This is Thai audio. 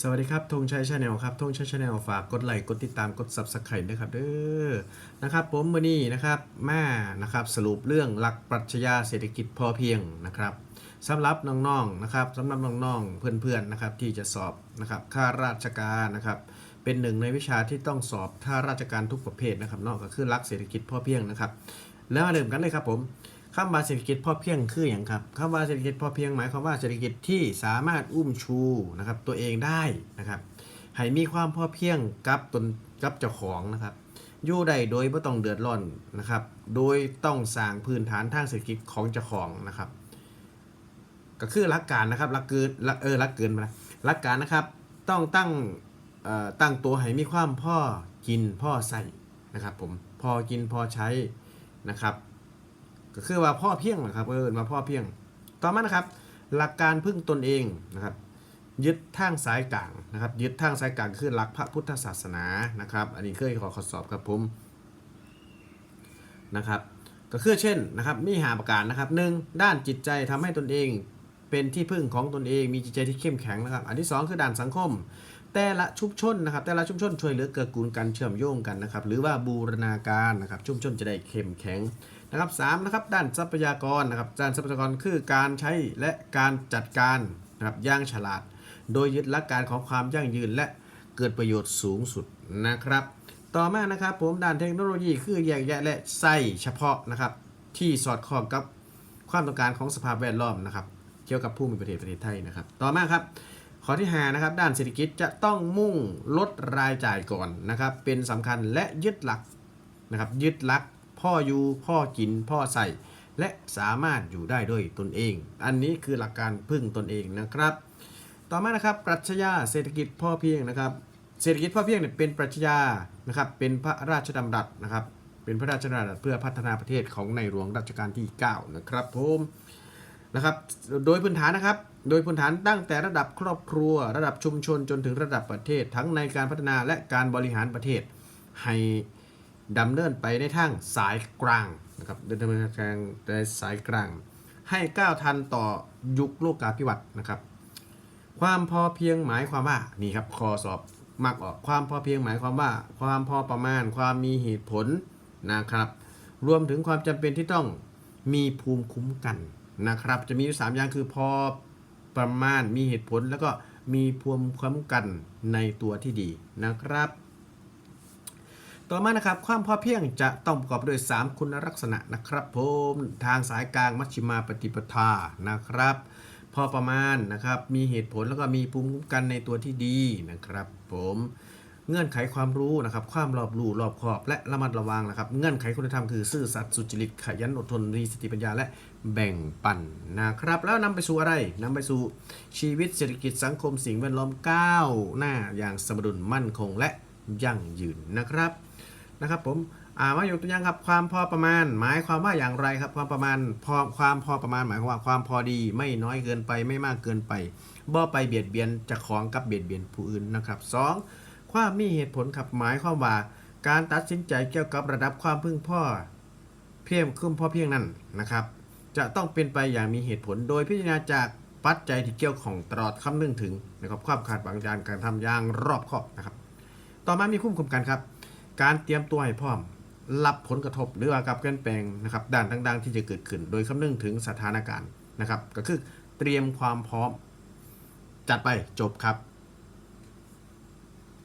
สวัสดีครับธงชัยชาแนลครับธงชัยชาแนลฝากกดไลค์กดติดตามกด subscribe ด้วยครับเด้อนะครับผมวันนี้นะครับมานะครับสรุปเรื่องหลักปรัชญาเศรษฐกิจพอเพียงนะครับสำหรับน้องๆนะครับสำหรับน้องๆเพื่อนๆนะครับที่จะสอบนะครับข้าราชการนะครับเป็นหนึ่งในวิชาที่ต้องสอบข้าราชการทุกประเภทนะครับนอกก็คือหลักเศรษฐกิจพอเพียงนะครับ แล้วมาเริ่มกันเลยครับผม คำว่าเศรษฐกิจพอเพียงคืออย่างครับคำว่าเศรษฐกิจพอเพียงหมายความว่าเศรษฐกิจที่สามารถอุ้มชูนะครับตัวเองได้นะครับให้มีความพอเพียงกับตนกับเจ้าของนะครับอยู่ได้โดยไม่ต้องเดือดร้อนนะครับ โดยต้องสร้างพื้นฐานทางเศรษฐกิจของเจ้าของนะครับ ก็คือหลักการนะครับหลักเกินหลักเออหลักเกินไปละหลักการนะครับต้องตั้งเอ่อตั้งตัวให้มีความพ่อกินพ่อใส่นะครับผมพอกินพอใช้นะครับ ก็คือว่าพ่อเพียงนะครับเออมาพ่อเพียง ต่อมานะครับ หลักการพึ่งตนเองนะครับยึดทางสายกลางนะครับ ยึดทางสายกลางคือหลักพระพุทธศาสนานะครับ อันนี้เคยขอข้อสอบครับผมนะครับ ก็คือเช่นนะครับมีหาประการนะครับหนึ่งด้านจิตใจทำให้ตนเองเป็นที่พึ่งของตนเองมีจิตใจที่เข้มแข็งนะครับ อันที่สองคือด้านสังคม แต่ละชุมชนนะครับ แต่ละชุมชนช่วยเหลือเกื้อกูลกันเชื่อมโยงกันนะครับ หรือว่าบูรณาการนะครับ ชุมชนจะได้เข้มแข็งนะครับสามนะครับ ด้านทรัพยากรนะครับ ด้านทรัพยากรคือการใช้และการจัดการนะครับอย่างฉลาด โดยยึดหลักการของความยั่งยืนและเกิดประโยชน์สูงสุดนะครับ ต่อมานะครับผมด้านเทคโนโลยีคือแยกแยะและใส่เฉพาะนะครับ ที่สอดคล้องกับความต้องการของสภาพแวดล้อมนะครับ เกี่ยวกับผู้มีประเทศประเทศไทยนะครับ ต่อมาครับ ข้อที่5นะครับด้านเศรษฐกิจจะต้องมุ่งลดรายจ่ายก่อนนะครับ เป็นสำคัญและยึดหลักนะครับยึดหลักพ่ออยู่พ่อกินพ่อใส่และสามารถอยู่ได้ด้วยตนเอง อันนี้คือหลักการพึ่งตนเองนะครับ ต่อมานะครับปรัชญาเศรษฐกิจพ่อเพียงนะครับ เศรษฐกิจพ่อเพียงเนี่ยเป็นปรัชญานะครับเป็นพระราชดำรัสนะครับ เป็นพระราชดำรัสเพื่อพัฒนาประเทศของในหลวงรัชกาลที่ 9 นะครับผม นะครับ โดยพื้นฐานนะครับ โดยพื้นฐานตั้งแต่ระดับครอบครัว ระดับชุมชนจนถึงระดับประเทศ ทั้งในการพัฒนาและการบริหารประเทศ ให้ดำเนินไปในทางสายกลางนะครับเดินทางในสายกลาง ให้ก้าวทันต่อยุคโลกาภิวัตน์นะครับ ความพอเพียงหมายความว่านี่ครับคอสอบมักออกความพอเพียงหมายความว่า ความพอประมาณ ความมีเหตุผลนะครับ รวมถึงความจำเป็นที่ต้องมีภูมิคุ้มกัน นะครับ จะมีอยู่สามอย่างคือพอประมาณมีเหตุผลแล้วก็มีภูมิคุ้มกันในตัวที่ดีนะครับ ต่อมานะครับความพอเพียงจะต้องประกอบด้วย 3 คุณลักษณะนะครับผมทางสายกลางมัชฌิมาปฏิปทานะครับ พอประมาณนะครับมีเหตุผลแล้วก็มีภูมิคุ้มกันในตัวที่ดีนะครับ ผม เงื่อนไขความรู้นะครับความรอบรู้รอบคอบและระมัดระวังนะครับ เงื่อนไขคุณธรรมคือซื่อสัตย์สุจริตขยันอดทนมีสติปัญญาและแบ่งปันนะครับ แล้วนำไปสู่อะไรนำไปสู่ชีวิตเศรษฐกิจสังคมสิ่งแวดล้อมก้าวหน้าอย่างสมดุลมั่นคงและยั่งยืนนะครับนะครับ ผมอ่ามายกตัวอย่างครับความพอประมาณ หมายความว่าอย่างไรครับ ความประมาณพอความพอประมาณหมายความว่าความพอดีไม่น้อยเกินไปไม่มากเกินไปบ่ไปเบียดเบียนจะของกับเบียดเบียนผู้อื่นนะครับสอง ความมีเหตุผลครับหมายความว่าการตัดสินใจเกี่ยวกับระดับความพึงพ่อ เพียงขึ้นพ่อเพียงนั้นนะครับ จะต้องเป็นไปอย่างมีเหตุผลโดยพิจารณาจากปัจจัยที่เกี่ยวของตลอดคำนึงถึงนะครับความขาดบางอย่างการทำอย่างรอบคอบนะครับ ต่อมามีคุ้มคุมกันครับ การเตรียมตัวให้พร้อม รับผลกระทบหรือว่ากับเปลี่ยนแปลงนะครับด้านต่างๆ ที่จะเกิดขึ้น โดยคำนึงถึงสถานการณ์นะครับ ก็คือเตรียมความพร้อม จัดไปจบครับ